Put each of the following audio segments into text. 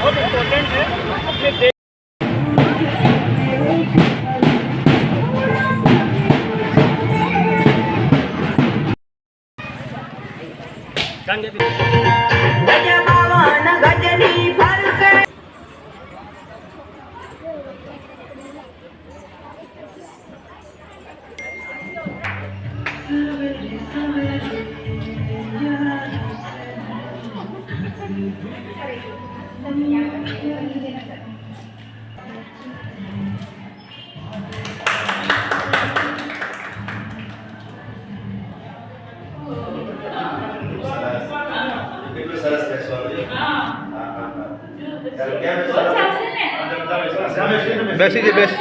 बहुत इम्पोर्टेंट है अपने देश Thank you. હા, હા, હા. ત્યારે ક્યાં બેસવાનું? સામે બેસીને બેસવાનું. બેસી જઈ બેસ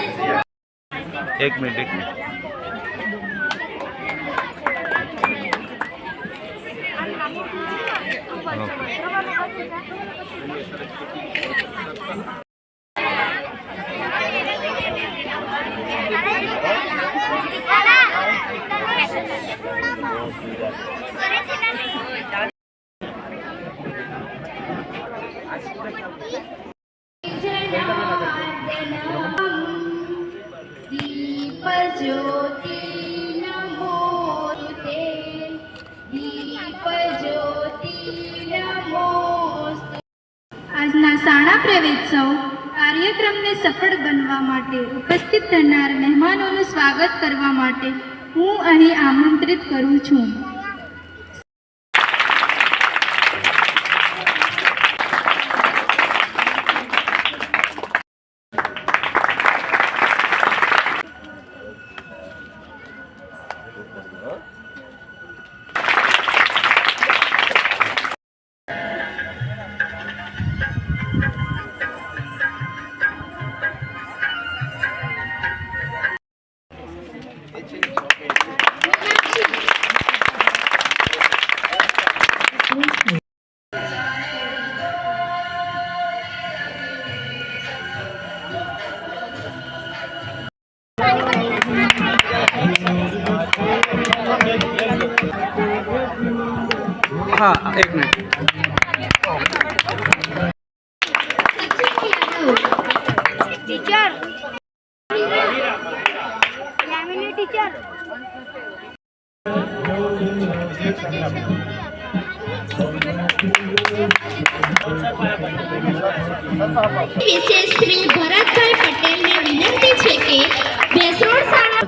એક મિનિટ એક મિનિટ જ્યોતિ આજના શાળા પ્રવેત્સવ કાર્યક્રમને સફળ બનવા માટે ઉપસ્થિત થનાર મહેમાનોનું સ્વાગત કરવા માટે હું અહીં આમંત્રિત કરું છું. હા એક મિનિટ ટીચર ટીચર વિશેષ શ્રી ભરતભાઈ પટેલને વિનંતી છે કે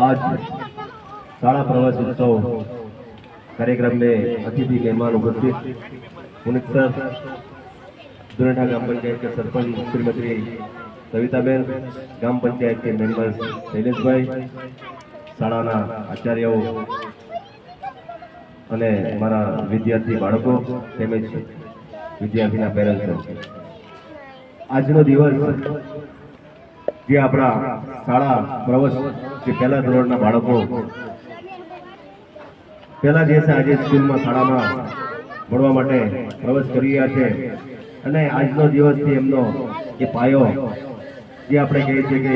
आज शाळा प्रवास उत्सव कार्यक्रम में अतिथि मेहमान उपस्थित पुनित सर दुरंठा ग्राम पंचायत के सरपंच श्रीमती सविताबेन ग्राम पंचायत के मेंबर्स શૈલેષભાઈ શાળાના આચાર્યો અને મારા વિદ્યાર્થી બાળકો તેમજ વિદ્યાર્થીના પેરેન્ટ્સ આજનો દિવસ જે આપણા શાળા પ્રવાસ જે પહેલા ધોરણના બાળકો પહેલા દિવસે આજે સ્કૂલમાં શાળામાં ભણવા માટે પ્રવેશ કરી રહ્યા છે. અને આજનો દિવસથી એમનો એ પાયો જે આપણે કહીએ છીએ કે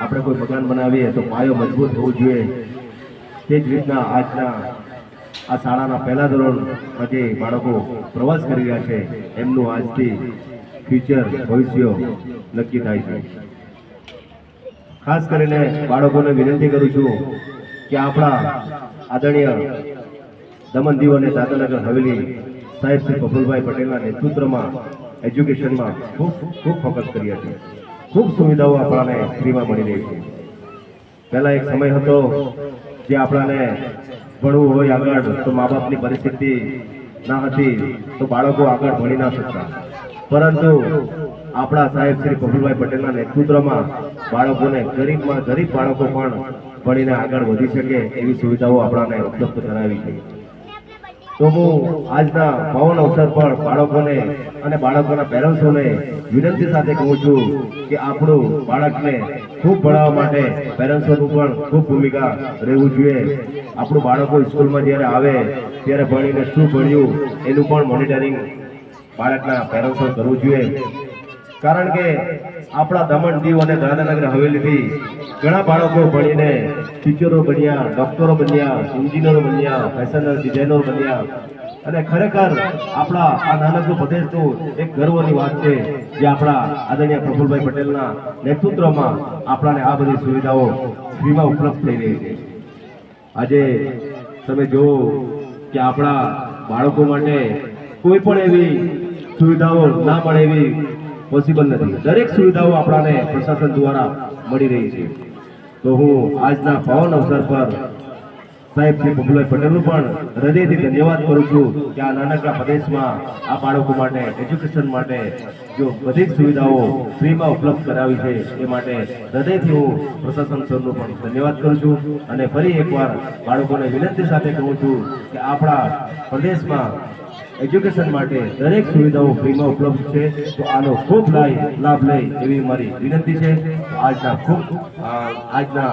આપણે કોઈ મકાન બનાવીએ તો પાયો મજબૂત હોવો જોઈએ. તે જ રીતના આજના આ શાળાના પહેલા ધોરણમાં જે બાળકો પ્રવાસ કરી રહ્યા છે. એમનું આજથી ફ્યુચર ભવિષ્ય નક્કી થાય છે. ખાસ કરીને બાળકોને વિનંતી કરું છું કે આપણા આદરણીય દમણ દીવ અને દાદાનગર હવેલી સાહેબ શ્રી પ્રફુલભાઈ પટેલના નેતૃત્વમાં, એજ્યુકેશનમાં ખૂબ ખૂબ ફોકસ કર્યા છે ખૂબ સુવિધાઓ આપણાને ફ્રીમાં મળી રહી છે. પહેલાં એક સમય હતો જે આપણાને ભણવું હોય આગળ તો મા બાપની પરિસ્થિતિ ના હતી તો બાળકો આગળ ભણી ના શકતા. પરંતુ આપણા સાહેબ શ્રી પ્રફુલભાઈ પટેલના નેતૃત્વમાં બાળકોને ગરીબમાં ગરીબ બાળકો પણ ભણીને આગળ વધી શકે એવી સુવિધાઓ આપણાને ઉપલબ્ધ કરાવી છે. તો હું આજના પાવન અવસર પર બાળકોને અને બાળકોના પેરેન્ટ્સોને વિનંતી સાથે કહું છું કે આપણું બાળકને ખૂબ ભણાવવા માટે પેરેન્ટ્સોનું પણ ખૂબ ભૂમિકા રહેવું જોઈએ. આપણું બાળકો સ્કૂલમાં જ્યારે આવે, ત્યારે ભણીને શું ભણ્યું એનું પણ મોનિટરિંગ બાળકના પેરેન્ટ્સો કરવું જોઈએ. કારણ કે આપણા દમણ દીવ અને દાદાનગર હવેલીથી ઘણા બાળકો ભણીને ટીચરો બન્યા ડોક્ટરો બન્યા એન્જિનિયરો બન્યા ફેશનર ડિઝાઇનરો બન્યા. અને ખરેખર આપણા આ નાનકડું પ્રદેશનું એક ગર્વની વાત છે જે આપણા આદરણીય પ્રફુલભાઈ પટેલના નેતૃત્વમાં આપણાને આ બધી સુવિધાઓ ફ્રીમાં ઉપલબ્ધ થઈ રહી છે. આજે તમે જુઓ કે આપણા બાળકો માટે કોઈ પણ એવી સુવિધાઓ ના મળે એવી પોસિબલ નથી. દરેક સુવિધાઓ આપણાને પ્રશાસન દ્વારા મળી રહી છે. તો હું આજના પાવન અવસર પર સાહેબ શ્રી પ્રફુલભાઈ પટેલનું પણ હૃદયથી ધન્યવાદ કરું છું કે આ નાનકડા પ્રદેશમાં આ બાળકો માટે એજ્યુકેશન માટે જો બધી જ સુવિધાઓ ફ્રીમાં ઉપલબ્ધ કરાવી છે, એ માટે હૃદયથી હું પ્રશાસન સરનો પણ ધન્યવાદ કરું છું. અને ફરી એકવાર બાળકોને વિનંતી સાથે કહું છું કે આપણા પ્રદેશમાં એજ્યુકેશન માટે દરેક સુવિધાઓ ફ્રીમાં ઉપલબ્ધ છે. તો આનો ખૂબ લાભ લે એવી મારી વિનંતી છે. આજના ખૂબ આજના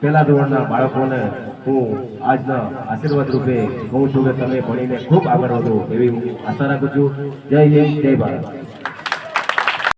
પહેલા ધોરણના બાળકોને હું આજના આશીર્વાદ રૂપે કહું છું કે તમે ભણીને ખૂબ આગળ વધો એવી હું આશા રાખું છું. જય હિન્દ, જય ભારત.